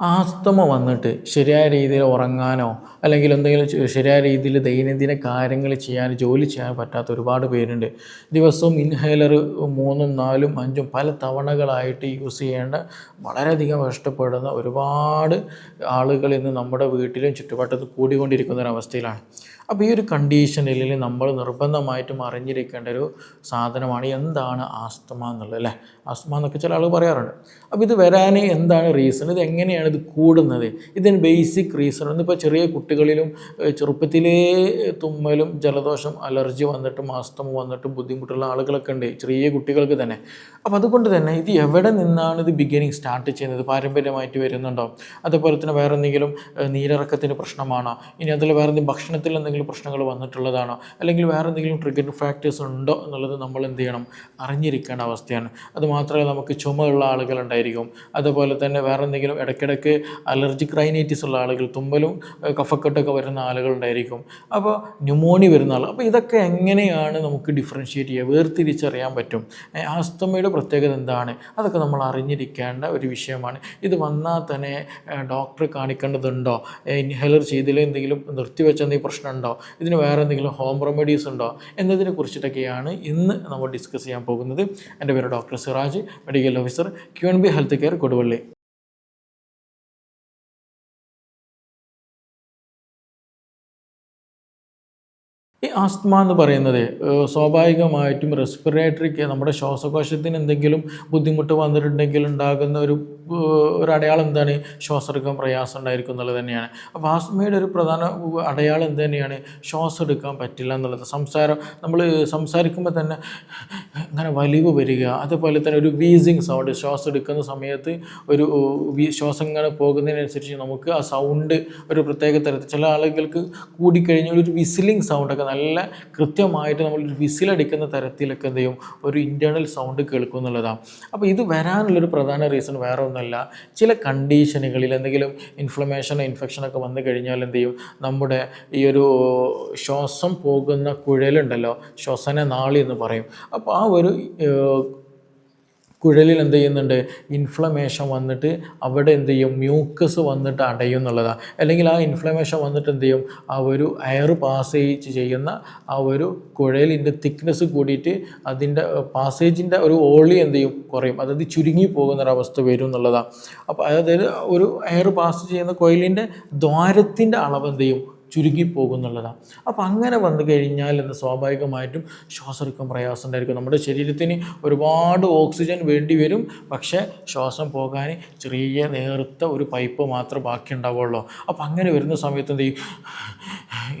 Asthma വന്നിട്ട് ശരിയായ രീതിയിൽ ഉറങ്ങാനോ അല്ലെങ്കിൽ എന്തെങ്കിലും ശരിയായ രീതിയിൽ ദൈനംദിന കാര്യങ്ങൾ ചെയ്യാൻ ജോലി ചെയ്യാൻ പറ്റാത്ത ഒരുപാട് പേരുണ്ട്. ദിവസവും ഇൻഹേലർ മൂന്നും നാലും അഞ്ചും പല തവണകളായിട്ട് യൂസ് ചെയ്യേണ്ട വളരെയധികം കഷ്ടപ്പെടുന്ന ഒരുപാട് ആളുകൾ ഇന്ന് നമ്മുടെ വീട്ടിലും ചുറ്റുപാട്ടത്തും കൂടിക്കൊണ്ടിരിക്കുന്ന ഒരു അവസ്ഥയിലാണ്. അപ്പോൾ ഈ ഒരു കണ്ടീഷനിൽ നമ്മൾ നിർബന്ധമായിട്ടും അറിഞ്ഞിരിക്കേണ്ട ഒരു സാധനമാണ് എന്താണ് ആസ്തമ എന്നുള്ളത് അല്ലേ? ആസ്തമ എന്നൊക്കെ ചില ആളുകൾ പറയാറുണ്ട്. അപ്പോൾ ഇത് വരാൻ എന്താണ് റീസൺ ഇത് എങ്ങനെയാണ് ഇത് കൂടുന്നത്? ഇതിന് ബേസിക് റീസൺ ഇന്നിപ്പോൾ ചെറിയ കുട്ടികളിലും ചെറുപ്പത്തിലെ തുമ്മലും ജലദോഷം അലർജി വന്നിട്ടും ആസ്തമ വന്നിട്ടും ബുദ്ധിമുട്ടുള്ള ആളുകളൊക്കെ ഉണ്ട് ചെറിയ കുട്ടികൾക്ക് തന്നെ. അപ്പോൾ അതുകൊണ്ട് തന്നെ ഇത് എവിടെ നിന്നാണ് ഇത് ബിഗിനിങ് സ്റ്റാർട്ട് ചെയ്യുന്നത്? പാരമ്പര്യമായിട്ട് വരുന്നുണ്ടോ? അതുപോലെ തന്നെ വേറെ എന്തെങ്കിലും നീരിറക്കത്തിന് പ്രശ്നമാണോ? ഇനി അതിൽ വേറെ എന്തെങ്കിലും ഭക്ഷണത്തിൽ എന്തെങ്കിലും പ്രശ്നങ്ങൾ വന്നിട്ടുള്ളതാണോ? അല്ലെങ്കിൽ വേറെ എന്തെങ്കിലും ട്രിഗർ ഫാക്ടേഴ്സ് ഉണ്ടോ എന്നുള്ളത് നമ്മൾ എന്ത് ചെയ്യണം? അറിഞ്ഞിരിക്കേണ്ട അവസ്ഥയാണ്. അതുമാത്രമല്ല നമുക്ക് ചുമയുള്ള ആളുകളുണ്ടായിരിക്കും അതുപോലെ തന്നെ വേറെ എന്തെങ്കിലും ഇടയ്ക്കിടയ്ക്ക് അലർജിക് റൈനൈറ്റിസ് ഉള്ള ആളുകൾ തുമ്പലും കഫക്കെട്ടൊക്കെ വരുന്ന ആളുകളുണ്ടായിരിക്കും അപ്പോൾ ന്യൂമോണി വരുന്ന ആൾ അപ്പോൾ ഇതൊക്കെ എങ്ങനെയാണ് നമുക്ക് ഡിഫറൻഷ്യേറ്റ് ചെയ്യുക? വേർതിരിച്ചറിയാൻ പറ്റും. ആസ്തമയുടെ പ്രത്യേകത എന്താണ്? അതൊക്കെ നമ്മൾ അറിഞ്ഞിരിക്കേണ്ട ഒരു വിഷയമാണ്. ഇത് വന്നാൽ തന്നെ ഡോക്ടറെ കാണിക്കേണ്ടതുണ്ടോ? ഇൻഹേലർ ചെയ്തതിൽ എന്തെങ്കിലും നിർത്തിവെച്ച എന്തെങ്കിലും പ്രശ്നമുണ്ടോ? ഇതിന് വേറെ എന്തെങ്കിലും ഹോം റെമഡീസ് ഉണ്ടോ? എന്നതിനെ കുറിച്ചിട്ടൊക്കെയാണ് ഇന്ന് നമ്മൾ ഡിസ്കസ് ചെയ്യാൻ പോകുന്നത്. എന്റെ പേര് doctor Siraj medical officer Q N B health care Koduvally. ഈ ആസ്മ എന്ന് പറയുന്നത് സ്വാഭാവികമായിട്ടും റെസ്പിറേറ്ററിക്ക് നമ്മുടെ ശ്വാസകോശത്തിന് എന്തെങ്കിലും ബുദ്ധിമുട്ട് വന്നിട്ടുണ്ടെങ്കിൽ ഉണ്ടാകുന്ന ഒരു ഒരു അടയാളം എന്താണ്? ശ്വാസമെടുക്കാൻ പ്രയാസം ഉണ്ടായിരിക്കും എന്നുള്ളത് തന്നെയാണ്. അപ്പോൾ ആസ്മയുടെ ഒരു പ്രധാന അടയാളം എന്ത് തന്നെയാണ്? ശ്വാസം എടുക്കാൻ പറ്റില്ല എന്നുള്ളത്. സംസാരം നമ്മൾ സംസാരിക്കുമ്പോൾ തന്നെ ഇങ്ങനെ വലിവ് വരിക അതുപോലെ തന്നെ ഒരു വീസിങ് സൗണ്ട് ശ്വാസം എടുക്കുന്ന സമയത്ത് ഒരു ശ്വാസം ഇങ്ങനെ പോകുന്നതിനനുസരിച്ച് നമുക്ക് ആ സൗണ്ട് ഒരു പ്രത്യേക തരത്തിൽ ചില ആളുകൾക്ക് കൂടിക്കഴിഞ്ഞാൽ ഒരു വിസിലിംഗ് സൗണ്ടൊക്കെ നല്ല കൃത്യമായിട്ട് നമ്മൾ ഒരു വിസിലടിക്കുന്ന തരത്തിലൊക്കെ എന്ത് ചെയ്യും? ഒരു ഇന്റേർണൽ സൗണ്ട് കേൾക്കും എന്നുള്ളതാണ് അപ്പോൾ ഇത് വരാനുള്ളൊരു പ്രധാന റീസൺ വേറെ ഒന്നുമല്ല ചില കണ്ടീഷനുകളിൽ എന്തെങ്കിലും ഇൻഫ്ലമേഷനോ ഇൻഫെക്ഷനൊക്കെ വന്നു കഴിഞ്ഞാൽ എന്ത് ചെയ്യും? നമ്മുടെ ഈ ഒരു ശ്വാസം പോകുന്ന കുഴലുണ്ടല്ലോ? ശ്വസന നാളി എന്ന് പറയും. അപ്പോൾ ആ ഒരു കുഴലിൽ എന്ത് ചെയ്യുന്നുണ്ട്? ഇൻഫ്ലമേഷൻ വന്നിട്ട് അവിടെ എന്ത് ചെയ്യും? മ്യൂക്കസ് വന്നിട്ട് അടയും എന്നുള്ളതാണ് അല്ലെങ്കിൽ ആ ഇൻഫ്ലമേഷൻ വന്നിട്ട് എന്ത് ചെയ്യും? ആ ഒരു എയർ പാസേജ് ചെയ്യുന്ന ആ ഒരു കുഴലിന്റെ തിക്നെസ് കൂടിയിട്ട് അതിന്റെ പാസേജിന്റെ ഒരു ഓളി എന്ത് ചെയ്യും? കുറയും. അതായത് ചുരുങ്ങി പോകുന്നൊരവസ്ഥ വരും എന്നുള്ളതാണ് അപ്പോൾ അതായത് ഒരു എയർ പാസ് ചെയ്യുന്ന കുഴലിന്റെ ദ്വാരത്തിന്റെ അളവ് എന്ത് ചെയ്യും? ചുരുങ്ങി പോകുന്നുള്ളതാണ് അപ്പോൾ അങ്ങനെ വന്നു കഴിഞ്ഞാൽ എന്ന് സ്വാഭാവികമായിട്ടും ശ്വാസം എടുക്കാൻ പ്രയാസം ഉണ്ടായിരിക്കും നമ്മുടെ ശരീരത്തിന് ഒരുപാട് ഓക്സിജൻ വേണ്ടി വരും. പക്ഷേ ശ്വാസം പോകാൻ ചെറിയ നേർത്ത ഒരു പൈപ്പ് മാത്രം ബാക്കി ഉണ്ടാവുള്ളൂ അപ്പോൾ അങ്ങനെ വരുന്ന സമയത്ത് എന്ത് ചെയ്യും?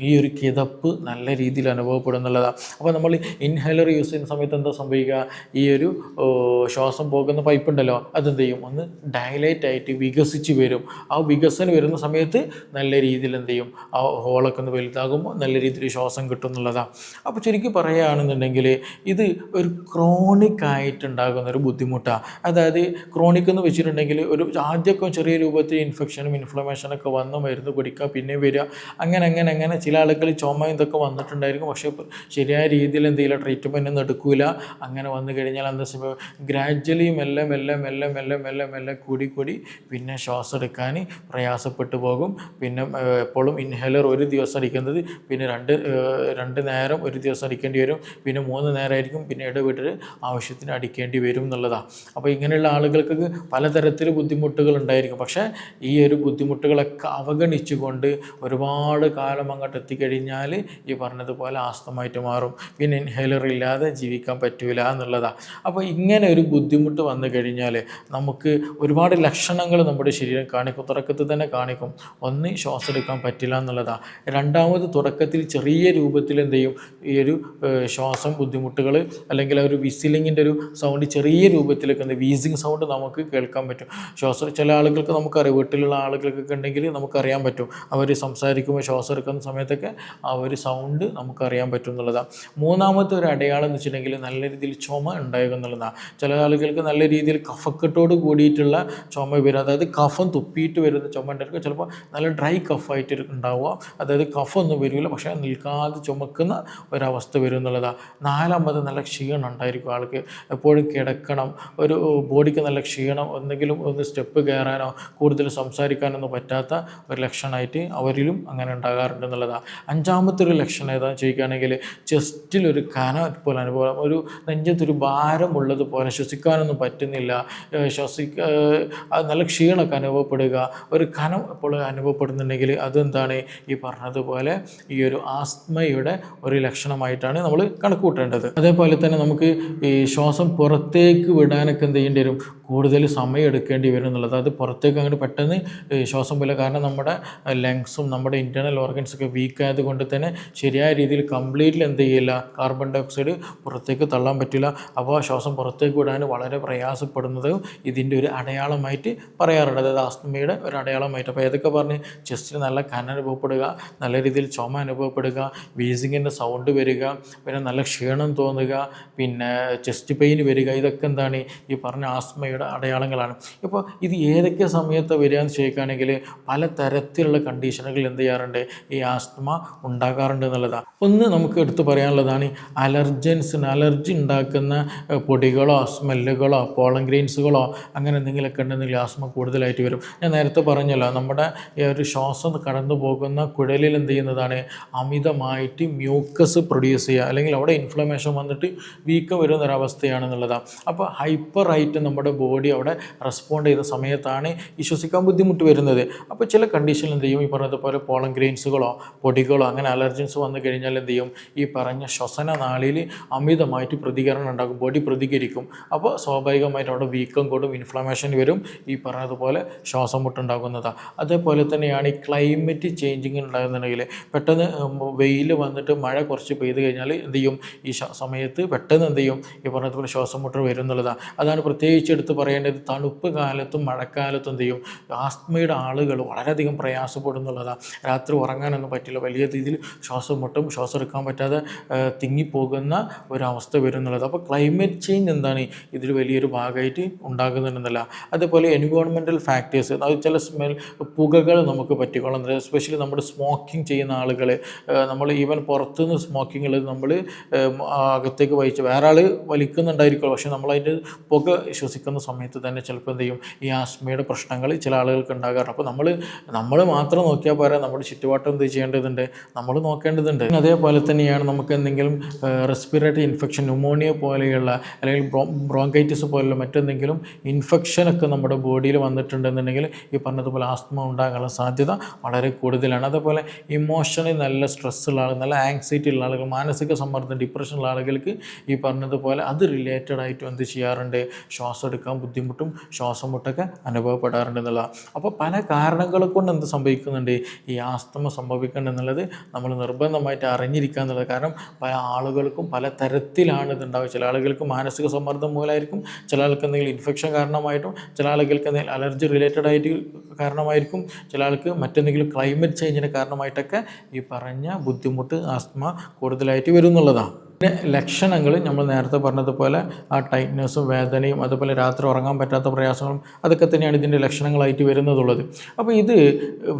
ഈ ഒരു കിതപ്പ് നല്ല രീതിയിൽ അനുഭവപ്പെടുന്നുള്ളതാണ് അപ്പോൾ നമ്മൾ ഇൻഹേലർ യൂസ് ചെയ്യുന്ന സമയത്ത് എന്താ സംഭവിക്കുക? ഈ ഒരു ശ്വാസം പോകുന്ന പൈപ്പ് ഉണ്ടല്ലോ അതെന്ത് ചെയ്യും? ഒന്ന് ഡയലൈറ്റ് ആയിട്ട് വികസിച്ച് വരും. ആ വികസനം വരുന്ന സമയത്ത് നല്ല രീതിയിൽ എന്ത് ചെയ്യും? ആ ഹോളൊക്കെ ഒന്ന് വലുതാകുമ്പോൾ നല്ല രീതിയിൽ ശ്വാസം കിട്ടും എന്നുള്ളതാണ് അപ്പോൾ ശരിക്കും പറയുകയാണെന്നുണ്ടെങ്കിൽ ഇത് ഒരു ക്രോണിക് ആയിട്ടുണ്ടാകുന്ന ഒരു ബുദ്ധിമുട്ടാണ് അതായത് ക്രോണിക് എന്ന് വെച്ചിട്ടുണ്ടെങ്കിൽ ഒരു ആദ്യമൊക്കെ ചെറിയ രൂപത്തിൽ ഇൻഫെക്ഷനും ഇൻഫ്ലമേഷനൊക്കെ വന്ന് മരുന്ന് കുടിക്കുക പിന്നെ വരിക. അങ്ങനെ അങ്ങനെ അങ്ങനെ ചില ആളുകൾ ചുമ ഇതൊക്കെ വന്നിട്ടുണ്ടായിരിക്കും. പക്ഷേ ശരിയായ രീതിയിൽ എന്തെങ്കിലും ട്രീറ്റ്മെന്റ് ഒന്നും എടുക്കില്ല അങ്ങനെ വന്നു കഴിഞ്ഞാൽ എന്താ സംഭവം? ഗ്രാജ്വലി മെല്ലെ മെല്ലെ മെല്ലെ മെല്ലെ മെല്ലെ മെല്ലെ കൂടി കൂടി പിന്നെ ശ്വാസം എടുക്കാൻ പ്രയാസപ്പെട്ടു പോകും. പിന്നെ എപ്പോഴും ഇൻഹേലർ ഒരു ദിവസം അടിക്കുന്നത് പിന്നെ രണ്ട് രണ്ട് നേരം ഒരു ദിവസം അടിക്കേണ്ടി വരും പിന്നെ മൂന്ന് നേരമായിരിക്കും പിന്നെ ഇടവിട്ട് ആവശ്യത്തിന് അടിക്കേണ്ടി വരും എന്നുള്ളതാണ് അപ്പോൾ ഇങ്ങനെയുള്ള ആളുകൾക്ക് പലതരത്തിൽ ബുദ്ധിമുട്ടുകൾ ഉണ്ടായിരിക്കും. പക്ഷേ ഈ ഒരു ബുദ്ധിമുട്ടുകളൊക്കെ അവഗണിച്ചുകൊണ്ട് ഒരുപാട് കാലം അങ്ങോട്ട് എത്തിക്കഴിഞ്ഞാൽ ഈ പറഞ്ഞതുപോലെ ആസ്തമായിട്ട് മാറും. പിന്നെ ഇൻഹേലർ ഇല്ലാതെ ജീവിക്കാൻ പറ്റൂല എന്നുള്ളതാണ് അപ്പോൾ ഇങ്ങനെ ഒരു ബുദ്ധിമുട്ട് വന്നു കഴിഞ്ഞാൽ നമുക്ക് ഒരുപാട് ലക്ഷണങ്ങൾ നമ്മുടെ ശരീരം കാണിക്കും തുടക്കത്തിൽ തന്നെ കാണിക്കും. ഒന്ന് ശ്വാസം എടുക്കാൻ പറ്റില്ല എന്നുള്ളതാണ് രണ്ടാമത് തുടക്കത്തിൽ ചെറിയ രൂപത്തിൽ എന്ത് ചെയ്യും? ഈ ഒരു ശ്വാസം ബുദ്ധിമുട്ടുകൾ അല്ലെങ്കിൽ ആ ഒരു വിസിലിങ്ങിന്റെ ഒരു സൗണ്ട് ചെറിയ രൂപത്തിലൊക്കെ എന്ത് വീസിങ് സൗണ്ട് നമുക്ക് കേൾക്കാൻ പറ്റും. ശ്വാസം ചില ആളുകൾക്ക് നമുക്കറിയാം വീട്ടിലുള്ള ആളുകൾക്കൊക്കെ ഉണ്ടെങ്കിൽ നമുക്കറിയാൻ പറ്റും. അവർ സംസാരിക്കുമ്പോൾ ശ്വാസം എടുക്കുന്ന സമയത്തൊക്കെ ആ ഒരു സൗണ്ട് നമുക്കറിയാൻ പറ്റും എന്നുള്ളതാണ് മൂന്നാമത്തെ ഒരു അടയാളം എന്ന് വെച്ചിട്ടുണ്ടെങ്കിൽ നല്ല രീതിയിൽ ചുമ ഉണ്ടാകുക എന്നുള്ളതാണ് ചില ആളുകൾക്ക് നല്ല രീതിയിൽ കഫക്കെട്ടോട് കൂടിയിട്ടുള്ള ചുമ വരും. അതായത് കഫം തുപ്പിയിട്ട് വരുന്ന ചുമ ഉണ്ടായിരിക്കും. ചിലപ്പോൾ നല്ല ഡ്രൈ കഫായിട്ട് ഉണ്ടാവുക. അതായത് കഫൊന്നും വരില്ല പക്ഷേ നിൽക്കാതെ ചുമക്കുന്ന ഒരവസ്ഥ വരും എന്നുള്ളതാണ് നാലാമത് നല്ല ക്ഷീണം ഉണ്ടായിരിക്കും ആൾക്ക്. എപ്പോഴും കിടക്കണം ഒരു ബോഡിക്ക് നല്ല ക്ഷീണം എന്തെങ്കിലും ഒന്ന് സ്റ്റെപ്പ് കയറാനോ കൂടുതൽ സംസാരിക്കാനൊന്നും പറ്റാത്ത ഒരു ലക്ഷണമായിട്ട് അവരിലും അങ്ങനെ ഉണ്ടാകാറുണ്ട് എന്നുള്ളതാണ് അഞ്ചാമത്തെ ഒരു ലക്ഷണം ഏതാണെന്ന് ചോദിക്കുകയാണെങ്കിൽ ചെസ്റ്റിലൊരു കന പോലെ അനുഭവം ഒരു നെഞ്ചത്തൊരു ഭാരമുള്ളത് പോലെ ശ്വസിക്കാനൊന്നും പറ്റുന്നില്ല. ശ്വസിക്ക നല്ല ക്ഷീണമൊക്കെ അനുഭവപ്പെടുക. ഒരു കനം എപ്പോഴും അനുഭവപ്പെടുന്നുണ്ടെങ്കിൽ അതെന്താണ്? ഈ പറഞ്ഞതുപോലെ ഈ ഒരു ആസ്മയുടെ ഒരു ലക്ഷണമായിട്ടാണ് നമ്മൾ കണക്ക് കൂട്ടേണ്ടത് അതേപോലെ തന്നെ നമുക്ക് ഈ ശ്വാസം പുറത്തേക്ക് വിടാനൊക്കെ എന്ത് ചെയ്യേണ്ടി വരും? കൂടുതൽ സമയം എടുക്കേണ്ടി വരും എന്നുള്ളത്. അത് പുറത്തേക്ക് അങ്ങോട്ട് പെട്ടെന്ന് ശ്വാസം പോലെ കാരണം നമ്മുടെ ലങ്സും നമ്മുടെ ഇന്റേർണൽ ഓർഗൻസൊക്കെ വീക്കായത് കൊണ്ട് തന്നെ ശരിയായ രീതിയിൽ കംപ്ലീറ്റ്ലി എന്ത് ചെയ്യില്ല. കാർബൺ ഡൈ ഓക്സൈഡ് പുറത്തേക്ക് തള്ളാൻ പറ്റില്ല. അപ്പോൾ ശ്വാസം പുറത്തേക്ക് വിടാൻ വളരെ പ്രയാസപ്പെടുന്നത് ഇതിന്റെ ഒരു അടയാളമായിട്ട് പറയാറുണ്ട്. അതായത് ആസ്മയുടെ ഒരു അടയാളമായിട്ട്. അപ്പോൾ ഏതൊക്കെ പറഞ്ഞ്? ചെസ്റ്റിൽ നല്ല കന അനുഭവപ്പെടുക നല്ല രീതിയിൽ ചുമ അനുഭവപ്പെടുക വീസിങ്ങിന്റെ സൗണ്ട് വരിക പിന്നെ നല്ല ക്ഷീണം തോന്നുക പിന്നെ ചെസ്റ്റ് പെയിൻ വരിക. ഇതൊക്കെ എന്താണ്? ഈ പറഞ്ഞ ആസ്മയുടെ അടയാളങ്ങളാണ്. ഇപ്പോൾ ഇത് ഏതൊക്കെ സമയത്ത് വരികയെന്ന് ചോദിക്കുകയാണെങ്കിൽ പല തരത്തിലുള്ള കണ്ടീഷനുകൾ എന്ത് ചെയ്യാറുണ്ട്? ഈ ആസ്മ ഉണ്ടാകാറുണ്ട് എന്നുള്ളതാണ് ഒന്ന് നമുക്ക് എടുത്തു പറയാനുള്ളതാണ് അലർജൻസിന് അലർജി ഉണ്ടാക്കുന്ന പൊടികളോ സ്മെല്ലുകളോ പോളൻ ഗ്രെയിൻസുകളോ അങ്ങനെ എന്തെങ്കിലുമൊക്കെ ഉണ്ടെങ്കിൽ ആസ്മ കൂടുതലായിട്ട് വരും. ഞാൻ നേരത്തെ പറഞ്ഞല്ലോ നമ്മുടെ ഈ ഒരു ശ്വാസം കടന്നു പോകുന്ന കുഴലിൽ എന്ത് ചെയ്യുന്നതാണ്? അമിതമായിട്ട് മ്യൂക്കസ് പ്രൊഡ്യൂസ് ചെയ്യുക. അല്ലെങ്കിൽ അവിടെ ഇൻഫ്ലമേഷൻ വന്നിട്ട് വീക്കം വരുന്ന ഒരവസ്ഥയാണെന്നുള്ളതാണ് അപ്പോൾ ഹൈപ്പറായിട്ട് നമ്മുടെ ബോഡി അവിടെ റെസ്പോണ്ട് ചെയ്ത സമയത്താണ് ഈ ശ്വസിക്കാൻ ബുദ്ധിമുട്ട് വരുന്നത്. അപ്പോൾ ചില കണ്ടീഷനിൽ എന്ത് ചെയ്യും? ഈ പറഞ്ഞതുപോലെ പോളൻ ഗ്രെയിൻസുകളോ പൊടികളോ അങ്ങനെ അലർജൻസ് വന്നു കഴിഞ്ഞാൽ എന്ത് ചെയ്യും? ഈ പറഞ്ഞ ശ്വസന നാളിൽ അമിതമായിട്ട് പ്രതികരണം ഉണ്ടാകും ബോഡി പ്രതികരിക്കും. അപ്പോൾ സ്വാഭാവികമായിട്ട് അവിടെ വീക്കം കൂടും ഇൻഫ്ലമേഷൻ വരും. ഈ പറഞ്ഞതുപോലെ ശ്വാസം മുട്ടുണ്ടാകുന്നതാണ് അതേപോലെ തന്നെയാണ് ഈ ക്ലൈമറ്റ് ചേഞ്ചിങ് ഉണ്ടാകുന്നുണ്ടെങ്കിൽ പെട്ടെന്ന് വെയിൽ വന്നിട്ട് മഴ കുറച്ച് പെയ്ത് കഴിഞ്ഞാൽ എന്ത് ചെയ്യും? ഈ സമയത്ത് പെട്ടെന്ന് എന്ത് ചെയ്യും? ഈ പറഞ്ഞതുപോലെ ശ്വാസം മുട്ടൽ വരും എന്നുള്ളതാണ് അതാണ് പ്രത്യേകിച്ച് എടുത്ത് പറയേണ്ടത് തണുപ്പ് കാലത്തും മഴക്കാലത്തും എന്ത് ചെയ്യും? ആസ്മയുടെ ആളുകൾ വളരെയധികം പ്രയാസപ്പെടുന്നുള്ളതാണ് രാത്രി ഉറങ്ങാനൊന്നും പറ്റില്ല. വലിയ രീതിയിൽ ശ്വാസം മുട്ടും ശ്വാസം എടുക്കാൻ പറ്റാതെ തിങ്ങിപ്പോകുന്ന ഒരവസ്ഥ വരുന്നുള്ളത്. അപ്പോൾ ക്ലൈമറ്റ് ചേഞ്ച് എന്താണ്? ഇതിൽ വലിയൊരു ഭാഗമായിട്ട് ഉണ്ടാകുന്നുണ്ടെന്നല്ല. അതേപോലെ എൻവയോൺമെന്റൽ ഫാക്ടേഴ്സ് അത് ചില സ്മെൽ പുകകൾ നമുക്ക് പറ്റിക്കോളാം എസ്പെഷ്യലി നമ്മൾ സ്മോക്കിംഗ് ചെയ്യുന്ന ആളുകൾ നമ്മൾ ഈവൻ പുറത്തുനിന്ന് സ്മോക്കിംഗ് ഉള്ളത് നമ്മൾ അകത്തേക്ക് വഹിച്ച് വേറെ ആൾ വലിക്കുന്നുണ്ടായിരിക്കുമല്ലോ പക്ഷേ നമ്മളതിന്റെ പുക ശ്വസിക്കുന്ന സമയത്ത് തന്നെ ചിലപ്പോൾ എന്ത് ചെയ്യും? ഈ ആസ്മയുടെ പ്രശ്നങ്ങൾ ചില ആളുകൾക്ക് ഉണ്ടാകാറുണ്ട്. അപ്പോൾ നമ്മൾ നമ്മൾ മാത്രം നോക്കിയാൽ പോരാ? നമ്മുടെ ചുറ്റുപാട്ടം എന്ത് ചെയ്യേണ്ടതുണ്ട്? നമ്മൾ നോക്കേണ്ടതുണ്ട്. അതേപോലെ തന്നെയാണ് നമുക്ക് എന്തെങ്കിലും റെസ്പിറേറ്ററി ഇൻഫെക്ഷൻ ന്യൂമോണിയ പോലെയുള്ള അല്ലെങ്കിൽ ബ്രോങ്കൈറ്റിസ് പോലെയുള്ള മറ്റെന്തെങ്കിലും ഇൻഫെക്ഷനൊക്കെ നമ്മുടെ ബോഡിയിൽ വന്നിട്ടുണ്ടെന്നുണ്ടെങ്കിൽ ഈ പറഞ്ഞതുപോലെ ആസ്മ ഉണ്ടാകാനുള്ള സാധ്യത വളരെ കൂടുതലാണ്. അതേപോലെ ഇമോഷണലി നല്ല സ്ട്രെസ് ഉള്ള ആളുകൾ നല്ല ആങ്സൈറ്റി ഉള്ള ആളുകൾ മാനസിക സമ്മർദ്ദം ഡിപ്രഷൻ ഉള്ള ആളുകൾക്ക് ഈ പറഞ്ഞതുപോലെ അത് റിലേറ്റഡ് ആയിട്ട് എന്ത് ചെയ്യാറുണ്ട്? ശ്വാസം എടുക്കാൻ ബുദ്ധിമുട്ടും ശ്വാസം മുട്ടൊക്കെ അനുഭവപ്പെടാറുണ്ട് എന്നുള്ളതാണ് അപ്പോൾ പല കാരണങ്ങൾ കൊണ്ട് എന്ത് സംഭവിക്കുന്നുണ്ട്? ഈ ആസ്തമ സംഭവിക്കുന്നുണ്ടെന്നുള്ളത് നമ്മൾ നിർബന്ധമായിട്ട് അറിഞ്ഞിരിക്കുക എന്നുള്ളത്. കാരണം പല ആളുകൾക്കും പല തരത്തിലാണ് ഇതുണ്ടാവുക ചില ആളുകൾക്ക് മാനസിക സമ്മർദ്ദം മൂലമായിരിക്കും ചില ആൾക്ക് എന്തെങ്കിലും ഇൻഫെക്ഷൻ കാരണമായിട്ടും ചില ആളുകൾക്ക് എന്തെങ്കിലും അലർജി റിലേറ്റഡ് ആയിട്ട് കാരണമായിരിക്കും. ചില ആൾക്ക് മറ്റെന്തെങ്കിലും ക്ലൈമറ്റ് ചേഞ്ചിന് കാരണമായിട്ടൊക്കെ ഈ പറഞ്ഞ ബുദ്ധിമുട്ട് ആസ്മ കൂടുതലായിട്ട് വരും എന്നുള്ളതാണ് പിന്നെ ലക്ഷണങ്ങൾ നമ്മൾ നേരത്തെ പറഞ്ഞതുപോലെ ആ ടൈറ്റ്നെസ്സും വേദനയും അതുപോലെ രാത്രി ഉറങ്ങാൻ പറ്റാത്ത പ്രയാസങ്ങളും അതൊക്കെ തന്നെയാണ് ഇതിന്റെ ലക്ഷണങ്ങളായിട്ട് വരുന്നതുള്ളത്. അപ്പോൾ ഇത്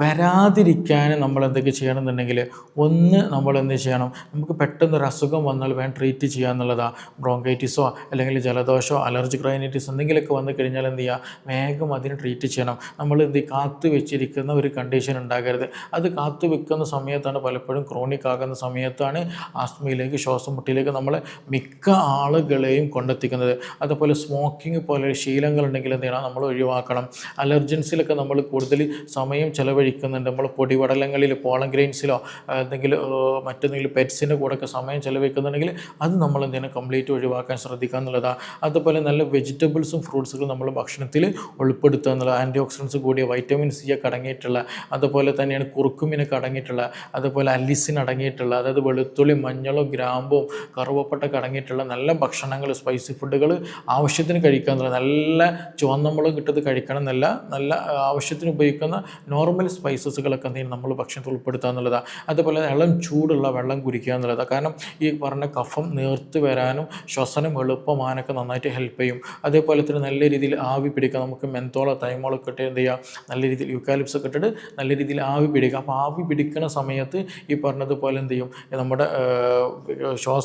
വരാതിരിക്കാൻ നമ്മൾ എന്തൊക്കെ ചെയ്യണം ചെയ്യണമെന്നുണ്ടെങ്കിൽ ഒന്ന് നമ്മൾ എന്ത് ചെയ്യണം? നമുക്ക് പെട്ടെന്ന് ഒരു അസുഖം വന്നാൽ വേണം ട്രീറ്റ് ചെയ്യുക എന്നുള്ളതാണ് ബ്രോങ്കൈറ്റിസോ അല്ലെങ്കിൽ ജലദോഷമോ അലർജിക് റൈനൈറ്റിസ് എന്തെങ്കിലുമൊക്കെ വന്നു കഴിഞ്ഞാൽ എന്ത് ചെയ്യുക? വേഗം അതിന് ട്രീറ്റ് ചെയ്യണം. നമ്മൾ എന്ത് കാത്തു വെച്ചിരിക്കുന്ന ഒരു കണ്ടീഷൻ ഉണ്ടാകരുത്. അത് കാത്തു വെക്കുന്ന സമയത്താണ് പലപ്പോഴും ക്രോണിക് ആകുന്ന സമയത്താണ് ആസ്മയിലേക്ക് ശ്വാസം മുട്ടിലേക്ക് നമ്മൾ മിക്ക ആളുകളെയും കൊണ്ടെത്തിക്കുന്നത്. അതുപോലെ സ്മോക്കിംഗ് പോലെ ശീലങ്ങളുണ്ടെങ്കിൽ എന്ത് ചെയ്യണം? നമ്മൾ ഒഴിവാക്കണം. അലർജൻസിലൊക്കെ നമ്മൾ കൂടുതൽ സമയം ചെലവഴിക്കുന്നുണ്ട്. നമ്മൾ പൊടിപടലങ്ങളിൽ പോളൻ ഗ്രെയിൻസിലോ എന്തെങ്കിലും മറ്റെന്തെങ്കിലും പെറ്റ്സിന്റെ കൂടെ ഒക്കെ സമയം ചെലവഴിക്കുന്നുണ്ടെങ്കിൽ അത് നമ്മൾ എന്ത് ചെയ്യണം? കംപ്ലീറ്റ് ഒഴിവാക്കാൻ ശ്രദ്ധിക്കുക എന്നുള്ളതാണ്. അതുപോലെ നല്ല വെജിറ്റബിൾസും ഫ്രൂട്ട്സുകളും നമ്മൾ ഭക്ഷണത്തിൽ ഉൾപ്പെടുത്തുക എന്നുള്ളത് ആന്റി ഓക്സിഡൻസ് കൂടിയ വൈറ്റമിൻ സി ഒക്കെ അടങ്ങിയിട്ടുള്ള അതുപോലെ തന്നെയാണ് കുറുക്കുമിനൊക്കെ അടങ്ങിയിട്ടുള്ള അതുപോലെ അലിസിൻ അടങ്ങിയിട്ടുള്ള അതായത് വെളുത്തുള്ളി മഞ്ഞളും ഗ്രാമ്പും കറുവപ്പട്ടൊക്കെ കടങ്ങിയിട്ടുള്ള നല്ല ഭക്ഷണങ്ങൾ സ്പൈസി ഫുഡുകൾ ആവശ്യത്തിന് കഴിക്കുക നല്ല ചുവന്നമുളക് കിട്ടത് കഴിക്കണം എന്നല്ല നല്ല ആവശ്യത്തിന് ഉപയോഗിക്കുന്ന നോർമൽ സ്പൈസസുകളൊക്കെ എന്തെങ്കിലും നമ്മൾ ഭക്ഷണത്തിൽ ഉൾപ്പെടുത്തുക എന്നുള്ളതാണ് അതുപോലെ ഇളം ചൂടുള്ള വെള്ളം കുടിക്കുക എന്നുള്ളതാണ് കാരണം ഈ പറഞ്ഞ കഫം നേർത്ത് വരാനും ശ്വസനം എളുപ്പമാനൊക്കെ നന്നായിട്ട് ഹെൽപ്പ് ചെയ്യും. അതേപോലെ തന്നെ നല്ല രീതിയിൽ ആവി പിടിക്കുക നമുക്ക് മെന്തോള തൈമോളൊക്കെ ഇട്ട് എന്ത് ചെയ്യുക നല്ല രീതിയിൽ യുക്കാലിപ്സ് ഒക്കെ ഇട്ടിട്ട് നല്ല രീതിയിൽ ആവി പിടിക്കുക. അപ്പോൾ ആവി പിടിക്കുന്ന സമയത്ത് ഈ പറഞ്ഞതുപോലെ എന്ത് ചെയ്യും നമ്മുടെ ആ,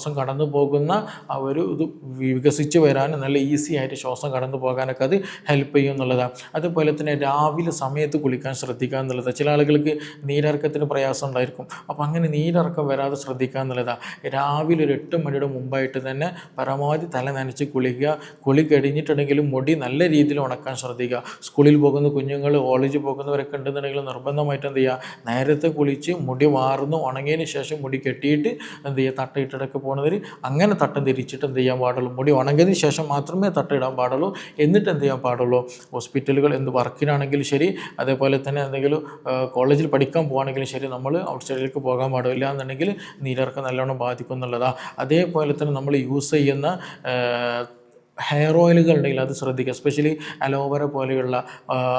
ശ്വാസം കടന്നു പോകുന്ന ആ ഒരു ഇത് വികസിച്ച് വരാൻ നല്ല ഈസി ആയിട്ട് ശ്വാസം കടന്നു പോകാനൊക്കെ അത് ഹെൽപ്പ് ചെയ്യും എന്നുള്ളതാണ് അതുപോലെ തന്നെ രാവിലെ സമയത്ത് കുളിക്കാൻ ശ്രദ്ധിക്കുക എന്നുള്ളത്. ചില ആളുകൾക്ക് നീരിറക്കത്തിന് പ്രയാസം ഉണ്ടായിരിക്കും. അപ്പോൾ അങ്ങനെ നീരിറക്കം വരാതെ ശ്രദ്ധിക്കുക എന്നുള്ളതാണ് രാവിലെ ഒരു എട്ട് മണിയുടെ മുമ്പായിട്ട് തന്നെ പരമാവധി തല നനച്ച് കുളിക്കുക. കുളി കഴിഞ്ഞിട്ടുണ്ടെങ്കിലും മുടി നല്ല രീതിയിൽ ഉണക്കാൻ ശ്രദ്ധിക്കുക. സ്കൂളിൽ പോകുന്ന കുഞ്ഞുങ്ങൾ കോളേജിൽ പോകുന്നവരൊക്കെ ഉണ്ടെന്നുണ്ടെങ്കിൽ നിർബന്ധമായിട്ട് എന്ത് ചെയ്യുക? നേരത്തെ കുളിച്ച് മുടി മാറുന്നു ഉണങ്ങിയതിന് ശേഷം മുടി കെട്ടിയിട്ട് എന്ത് ചെയ്യുക? തട്ടയിട്ടിടയ്ക്ക് പോകുന്നവർ അങ്ങനെ തട്ടം തിരിച്ചിട്ട് എന്ത് ചെയ്യാൻ പാടുള്ളൂ? മുടി ഉണങ്ങിയതിന് ശേഷം മാത്രമേ തട്ടിടാൻ പാടുള്ളൂ. എന്നിട്ട് എന്ത് ചെയ്യാൻ പാടുള്ളൂ? ഹോസ്പിറ്റലുകൾ എന്ത് വർക്കിനാണെങ്കിലും ശരി. അതേപോലെ തന്നെ എന്തെങ്കിലും കോളേജിൽ പഠിക്കാൻ പോകുകയാണെങ്കിലും ശരി. നമ്മൾ ഔട്ട്സൈഡിലേക്ക് പോകാൻ പാടില്ല എന്നുണ്ടെങ്കിൽ നീലർക്ക് നല്ലോണം ബാധിക്കും എന്നുള്ളതാണ് അതേപോലെ തന്നെ നമ്മൾ യൂസ് ചെയ്യുന്ന ഹെയർ ഓയിലുകൾ ഉണ്ടെങ്കിൽ അത് ശ്രദ്ധിക്കുക. എസ്പെഷ്യലി അലോവര പോലെയുള്ള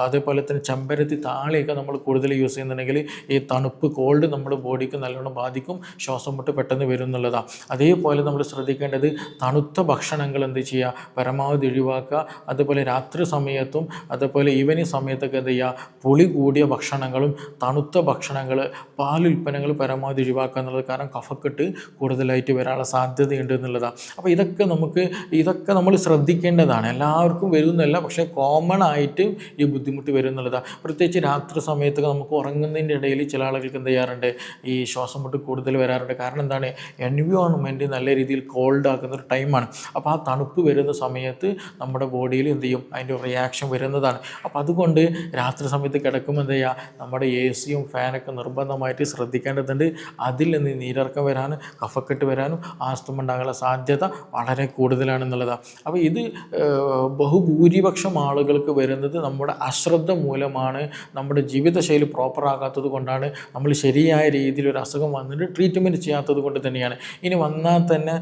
അതേപോലെ തന്നെ ചെമ്പരത്തി താളിയൊക്കെ നമ്മൾ കൂടുതൽ യൂസ് ചെയ്യുന്നുണ്ടെങ്കിൽ ഈ തണുപ്പ് കോൾഡ് നമ്മുടെ ബോഡിക്ക് നല്ലോണം ബാധിക്കും. ശ്വാസം മുട്ട് പെട്ടെന്ന് വരും എന്നുള്ളതാണ് അതേപോലെ നമ്മൾ ശ്രദ്ധിക്കേണ്ടത് തണുത്ത ഭക്ഷണങ്ങൾ എന്ത് ചെയ്യുക? പരമാവധി ഒഴിവാക്കുക. അതുപോലെ രാത്രി സമയത്തും അതുപോലെ ഈവനിങ് സമയത്തൊക്കെ എന്ത് ചെയ്യുക? പുളി കൂടിയ ഭക്ഷണങ്ങളും തണുത്ത ഭക്ഷണങ്ങൾ പാലുൽപ്പന്നങ്ങൾ പരമാവധി ഒഴിവാക്കുക എന്നുള്ളത് കാരണം കഫക്കെട്ട് കൂടുതലായിട്ട് വരാനുള്ള സാധ്യതയുണ്ട് എന്നുള്ളതാണ് അപ്പോൾ ഇതൊക്കെ നമുക്ക് ഇതൊക്കെ നമ്മൾ ശ്രദ്ധിക്കേണ്ടതാണ്. എല്ലാവർക്കും വരുന്നല്ല പക്ഷെ കോമൺ ആയിട്ട് ഈ ബുദ്ധിമുട്ട് വരും എന്നുള്ളതാണ് പ്രത്യേകിച്ച് രാത്രി സമയത്തൊക്കെ നമുക്ക് ഉറങ്ങുന്നതിന്റെ ഇടയിൽ ചില ആളുകൾക്ക് എന്ത് ചെയ്യാറുണ്ട്? ഈ ശ്വാസം മുട്ട് കൂടുതൽ വരാറുണ്ട്. കാരണം എന്താണ്? എൻവിയോൺമെന്റ് നല്ല രീതിയിൽ കോൾഡ് ആക്കുന്ന ഒരു ടൈമാണ് അപ്പോൾ ആ തണുപ്പ് വരുന്ന സമയത്ത് നമ്മുടെ ബോഡിയിൽ എന്ത് ചെയ്യും? അതിന്റെ റിയാക്ഷൻ വരുന്നതാണ്. അപ്പോൾ അതുകൊണ്ട് രാത്രി സമയത്ത് കിടക്കുമ്പോൾ എന്ത് ചെയ്യുക? നമ്മുടെ എ സിയും ഫാനൊക്കെ നിർബന്ധമായിട്ട് ശ്രദ്ധിക്കേണ്ടതുണ്ട്. അതിൽ നിന്ന് നീരിറക്കം വരാനും കഫക്കെട്ട് വരാനും ആസ്തമുണ്ടാകാനുള്ള സാധ്യത വളരെ കൂടുതലാണെന്നുള്ളതാണ് അപ്പോൾ ഇത് ഏഹ്, ബഹുഭൂരിപക്ഷം ആളുകൾക്ക് വരുന്നത് നമ്മുടെ അശ്രദ്ധ മൂലമാണ്. നമ്മുടെ ജീവിതശൈലി പ്രോപ്പറാകാത്തത് കൊണ്ടാണ്. നമ്മൾ ശരിയായ രീതിയിൽ ഒരു അസുഖം വന്നിട്ട് ട്രീറ്റ്മെന്റ് ചെയ്യാത്തത് കൊണ്ട് തന്നെയാണ്. ഇനി വന്നാൽ തന്നെ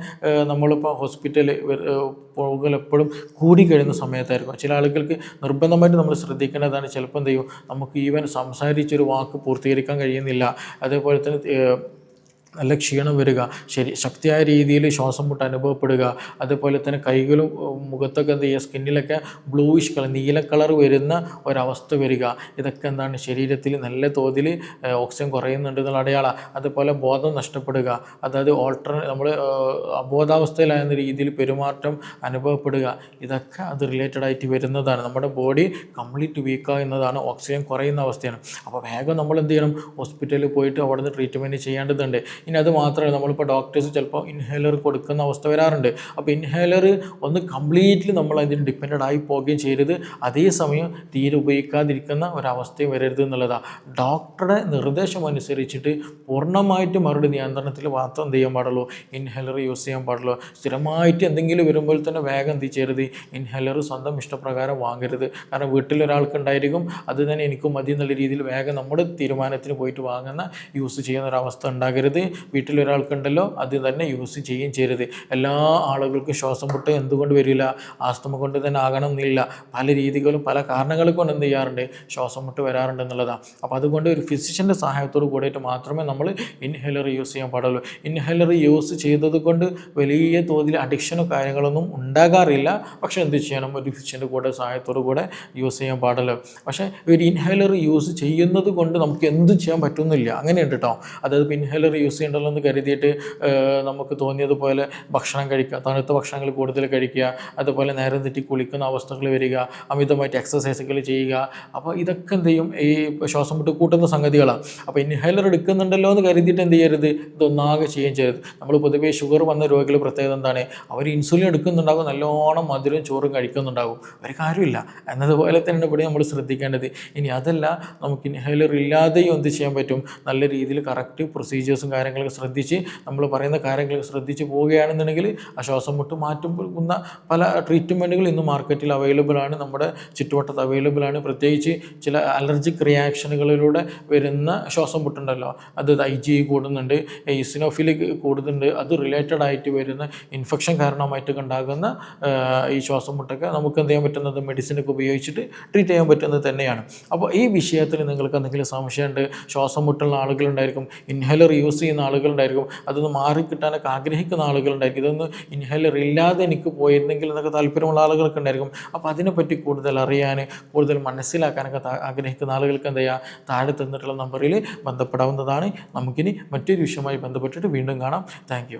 നമ്മളിപ്പോൾ ഹോസ്പിറ്റലിൽ പോകുക എപ്പോഴും കൂടിക്കഴിയുന്ന സമയത്തായിരിക്കും. ചില ആളുകൾക്ക് നിർബന്ധമായിട്ട് നമ്മൾ ശ്രദ്ധിക്കേണ്ടതാണ്. ചിലപ്പോൾ എന്ത് ചെയ്യും? നമുക്ക് ഈവൻ സംസാരിച്ചൊരു വാക്ക് പൂർത്തീകരിക്കാൻ കഴിയുന്നില്ല. അതേപോലെ തന്നെ നല്ല ക്ഷീണം വരിക ശരി ശക്തിയായ രീതിയിൽ ശ്വാസം മുട്ട് അനുഭവപ്പെടുക അതുപോലെ തന്നെ കൈകളും മുഖത്തൊക്കെ എന്ത് ചെയ്യുക സ്കിന്നിലൊക്കെ ബ്ലൂയിഷ് കളർ നീല കളർ വരുന്ന ഒരവസ്ഥ വരിക. ഇതൊക്കെ എന്താണ് ശരീരത്തിൽ നല്ല തോതിൽ ഓക്സിജൻ കുറയുന്നുണ്ട് എന്നുള്ള അടയാളം. അതുപോലെ ബോധം നഷ്ടപ്പെടുക അതായത് ഓൾട്ടർ നമ്മൾ അബോധാവസ്ഥയിലായെന്ന രീതിയിൽ പെരുമാറ്റം അനുഭവപ്പെടുക. ഇതൊക്കെ അത് റിലേറ്റഡ് ആയിട്ട് വരുന്നതാണ്. നമ്മുടെ ബോഡി കംപ്ലീറ്റ് വീക്കാകുന്നതാണ് ഓക്സിജൻ കുറയുന്ന അവസ്ഥയാണ്. അപ്പോൾ വേഗം നമ്മൾ എന്ത് ചെയ്യണം? ഹോസ്പിറ്റലിൽ പോയിട്ട് അവിടെ നിന്ന് ട്രീറ്റ്മെന്റ് ചെയ്യേണ്ടതുണ്ട്. ഇനി അത് മാത്രമല്ല നമ്മളിപ്പോൾ ഡോക്ടേഴ്സ് ചിലപ്പോൾ ഇൻഹേലർ കൊടുക്കുന്ന അവസ്ഥ വരാറുണ്ട്. അപ്പോൾ ഇൻഹേലർ ഒന്ന് കംപ്ലീറ്റ്ലി നമ്മൾ അതിന് ഡിപ്പെൻഡഡ് ആയി പോവുകയും ചെയ്യരുത്. അതേസമയം തീരെ ഉപയോഗിക്കാതിരിക്കുന്ന ഒരവസ്ഥയും വരരുത് എന്നുള്ളതാണ് ഡോക്ടറുടെ നിർദ്ദേശം അനുസരിച്ചിട്ട് പൂർണമായിട്ട് മറുപടി നിയന്ത്രണത്തിൽ മാത്രം എന്ത് ചെയ്യാൻ പാടുള്ളൂ? ഇൻഹേലർ യൂസ് ചെയ്യാൻ പാടുള്ളൂ. സ്ഥിരമായിട്ട് എന്തെങ്കിലും വരുമ്പോൾ തന്നെ വേഗം എന്ത് ചെയ്യരുത്? ഇൻഹേലർ സ്വന്തം ഇഷ്ടപ്രകാരം വാങ്ങരുത്. കാരണം വീട്ടിൽ ഒരാൾക്ക് ഉണ്ടായിരിക്കും അത് തന്നെ എനിക്കും മതി എന്നുള്ള രീതിയിൽ വേഗം നമ്മുടെ തീരുമാനത്തിന് പോയിട്ട് വാങ്ങുന്ന യൂസ് ചെയ്യുന്ന ഒരു അവസ്ഥ ഉണ്ടാകരുത്. വീട്ടിൽ ഒരാൾക്കുണ്ടല്ലോ അത് തന്നെ യൂസ് ചെയ്യുകയും ചെയ്യരുത്. എല്ലാ ആളുകൾക്കും ശ്വാസം മുട്ട് എന്തുകൊണ്ട് വരില്ല? ആസ്തമ കൊണ്ട് തന്നെ ആകണം എന്നില്ല. പല രീതികളും പല കാരണങ്ങൾ കൊണ്ട് എന്ത് ചെയ്യാറുണ്ട്? ശ്വാസം മുട്ട് വരാറുണ്ട് എന്നുള്ളതാണ് അപ്പോൾ അതുകൊണ്ട് ഒരു ഫിസിഷ്യന്റെ സഹായത്തോട് കൂടിയിട്ട് മാത്രമേ നമ്മൾ ഇൻഹേലർ യൂസ് ചെയ്യാൻ പാടുള്ളൂ. ഇൻഹേലർ യൂസ് ചെയ്തത് കൊണ്ട് വലിയ തോതിൽ അഡിക്ഷനോ കാര്യങ്ങളൊന്നും ഉണ്ടാകാറില്ല. പക്ഷെ എന്ത് ചെയ്യണം? ഒരു ഫിസിഷ്യന്റെ കൂടെ സഹായത്തോടു കൂടെ യൂസ് ചെയ്യാൻ പാടുള്ളൂ. പക്ഷേ ഒരു ഇൻഹേലർ യൂസ് ചെയ്യുന്നത് കൊണ്ട് നമുക്ക് എന്ത് ചെയ്യാൻ പറ്റുന്നില്ല. അങ്ങനെയുണ്ട് കേട്ടോ അതായത് ഇൻഹേലർ യൂസ് ചെയ്യണ്ടല്ലോ എന്ന് കരുതിയിട്ട് നമുക്ക് തോന്നിയതുപോലെ ഭക്ഷണം കഴിക്കുക. തണുത്ത ഭക്ഷണങ്ങൾ കൂടുതൽ കഴിക്കുക. അതുപോലെ നേരം തെറ്റി കുളിക്കുന്ന അവസ്ഥകൾ വരിക. അമിതമായിട്ട് എക്സസൈസുകൾ ചെയ്യുക. അപ്പോൾ ഇതൊക്കെ എന്ത് ചെയ്യും? ഈ ശ്വാസം മുട്ട് കൂട്ടുന്ന സംഗതികളാണ് അപ്പോൾ ഇൻഹേലർ എടുക്കുന്നുണ്ടല്ലോ എന്ന് കരുതിയിട്ട് എന്ത് ചെയ്യരുത്? ഇതൊന്നാകെ ചെയ്യുകയും ചെയ്യരുത്. നമ്മൾ പൊതുവേ ഷുഗർ വന്ന രോഗികൾ പ്രത്യേകത എന്താണ്? അവർ ഇൻസുലിൻ എടുക്കുന്നുണ്ടാകും നല്ലോണം മധുരം ചോറും കഴിക്കുന്നുണ്ടാകും. ഒരു കാര്യമില്ല എന്നതുപോലെ തന്നെ ഇവിടെ നമ്മൾ ശ്രദ്ധിക്കേണ്ടത്. ഇനി അതല്ല നമുക്ക് ഇൻഹേലർ ഇല്ലാതെയും എന്ത് ചെയ്യാൻ പറ്റും? നല്ല രീതിയിൽ കറക്റ്റ് പ്രൊസീജിയേഴ്സും കാര്യങ്ങളും കാര്യങ്ങളൊക്കെ ശ്രദ്ധിച്ച് നമ്മൾ പറയുന്ന കാര്യങ്ങൾ ശ്രദ്ധിച്ച് പോവുകയാണെന്നുണ്ടെങ്കിൽ ആ ശ്വാസം മുട്ട് മാറ്റുന്ന പല ട്രീറ്റ്മെന്റുകൾ ഇന്ന് മാർക്കറ്റിൽ അവൈലബിൾ ആണ്. നമ്മുടെ ചുറ്റുവട്ടത്ത് അവൈലബിൾ ആണ്. പ്രത്യേകിച്ച് ചില അലർജിക് റിയാക്ഷനുകളിലൂടെ വരുന്ന ശ്വാസം മുട്ടുണ്ടല്ലോ. അത് ഐ ജി കൂടുന്നുണ്ട് ഇസിനോഫിലി കൂടുന്നുണ്ട്. അത് റിലേറ്റഡ് ആയിട്ട് വരുന്ന ഇൻഫെക്ഷൻ കാരണമായിട്ടൊക്കെ ഉണ്ടാകുന്ന ഈ ശ്വാസം മുട്ടൊക്കെ നമുക്ക് എന്ത് ചെയ്യാൻ പറ്റുന്നത്? മെഡിസിനൊക്കെ ഉപയോഗിച്ചിട്ട് ട്രീറ്റ് ചെയ്യാൻ പറ്റുന്നത് തന്നെയാണ്. അപ്പോൾ ഈ വിഷയത്തിൽ നിങ്ങൾക്ക് എന്തെങ്കിലും സംശയമുണ്ട്? ശ്വാസം മുട്ടുള്ള ആളുകളുണ്ടായിരിക്കും ഇൻഹലർ യൂസ് ചെയ്യുന്ന ആളുകളുണ്ടായിരിക്കും. അതൊന്ന് മാറിക്കിട്ടാനൊക്കെ ആഗ്രഹിക്കുന്ന ആളുകളുണ്ടായിരിക്കും. ഇതൊന്ന് ഇൻഹേലർ ഇല്ലാതെ എനിക്ക് പോയിരുന്നെങ്കിൽ എന്നൊക്കെ താല്പര്യമുള്ള ആളുകളൊക്കെ ഉണ്ടായിരിക്കും. അപ്പോൾ അതിനെപ്പറ്റി കൂടുതൽ അറിയാൻ കൂടുതൽ മനസ്സിലാക്കാനൊക്കെ ആഗ്രഹിക്കുന്ന ആളുകൾക്ക് എന്താ ചെയ്യുക താഴെ തന്നിട്ടുള്ള നമ്പറിൽ ബന്ധപ്പെടാവുന്നതാണ്. നമുക്കിനി മറ്റൊരു വിഷയമായി ബന്ധപ്പെട്ടിട്ട് വീണ്ടും കാണാം. താങ്ക്